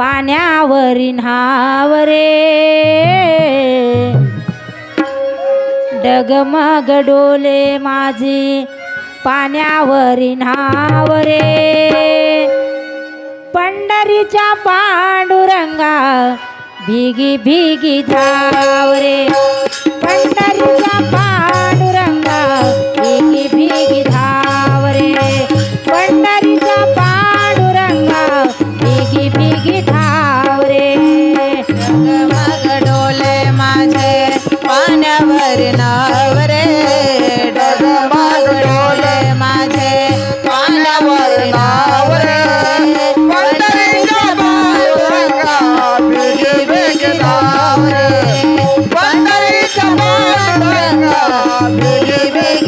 पाण्यावरी न्हावरे डगमग डोले माझी पाण्यावरी न्हावरे पंढरीच्या पांडुरंगा भिगी भिगी धावरे. पंढरी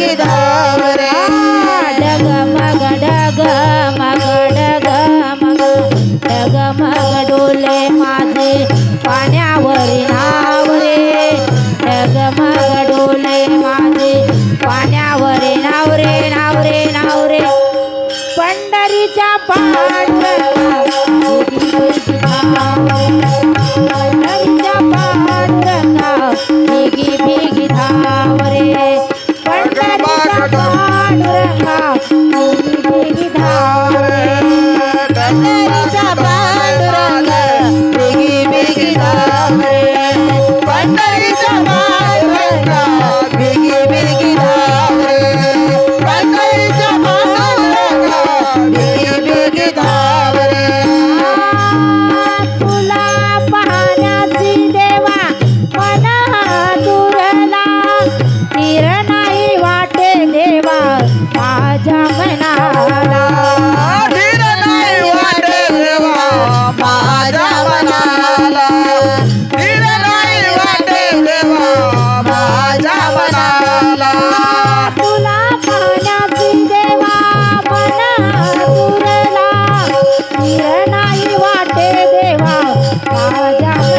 quedar. तुला देवा मन दुरला. तीर देवा माझ्या मनाला. 娃娃家。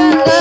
ರಂಗ